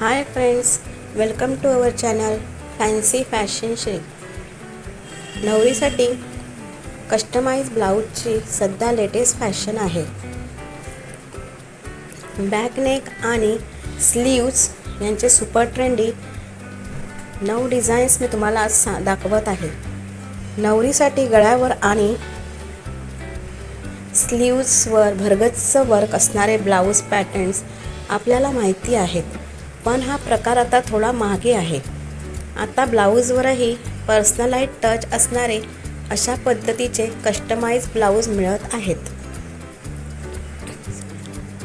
Hi friends welcome to our channel fancy fashion Shri नवरीसाठी customize ब्लाऊजची सध्या latest fashion आहे. Back neck आणि sleeves यांचे सुपर ट्रेंडी नऊ डिझाईन्स मी तुम्हाला आज सा दाखवत आहे. नवरीसाठी गळ्यावर आणि स्लीव्सवर भरगच्च वर्क असणारे ब्लाऊज पॅटर्न्स आपल्याला माहिती आहेत. पण हा प्रकार आता थोडा मागे आहे. आता ब्लाऊजवरही पर्सनलाइज टच असणारे अशा पद्धतीचे कस्टमाइज ब्लाऊज मिळत आहेत.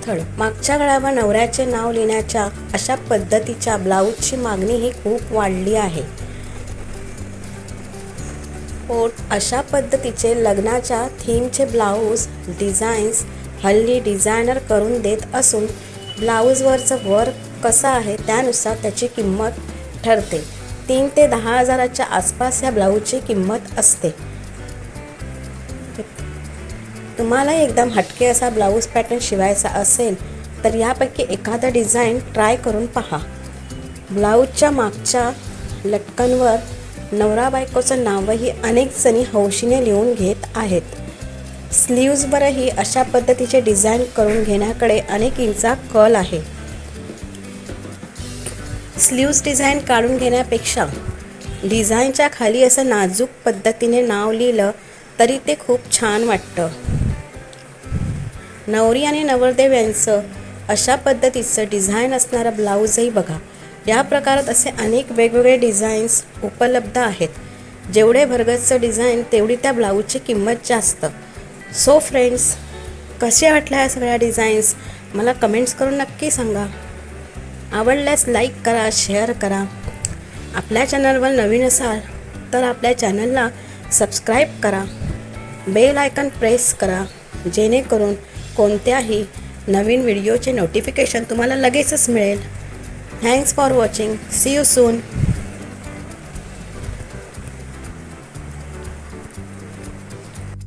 थर्ड मागच्या गळ्यावर नवऱ्याचे नाव लिहिण्याच्या अशा पद्धतीच्या ब्लाऊजची मागणी ही खूप वाढली आहे. पोट अशा पद्धतीचे लग्नाच्या थीमचे ब्लाऊज डिझाईन्स हल्ली डिझायनर करून देत असून ब्लाऊजवरचं वर्क कसा आहे त्यानुसार त्याची किंमत ठरते. तीन ते दहा हजाराच्या आसपास ह्या ब्लाऊजची किंमत असते. तुम्हाला एकदम हटके असा ब्लाऊज पॅटर्न शिवायचा असेल तर यापैकी एखादा डिझाईन ट्राय करून पहा. ब्लाऊजच्या मागच्या लटकनवर नवरा बायकोचं नावही अनेक जणी हौशीने लिहून घेत आहेत. स्लीव्जवरही अशा पद्धतीचे डिझाईन करून घेण्याकडे अनेकींचा कल आहे. स्लीव्ज डिझाईन काढून घेण्यापेक्षा डिझाईनच्या खाली असं नाजूक पद्धतीने नाव लिहिलं तरी ते खूप छान वाटतं. नवरी आणि नवरदेव यांचं अशा पद्धतीचं डिझाईन असणारा ब्लाऊजही बघा. या प्रकारात असे अनेक वेगवेगळे डिझाईन्स उपलब्ध आहेत. जेवढे भरगतचं डिझाईन तेवढी त्या ब्लाऊजची किंमत जास्त. सो फ्रेंड्स कसे वाटल्या या सगळ्या डिझाईन्स? मला कमेंट्स करून नक्की सांगा. आवडल्यास लाईक करा शेअर करा. आपल्या चॅनलवर नवीन असाल तर आपल्या चॅनलला सबस्क्राईब करा. बेल आयकन प्रेस करा. जेणेकरून कोणत्याही नवीन व्हिडिओचे नोटिफिकेशन तुम्हाला लगेचच मिळेल. Thanks for watching see you soon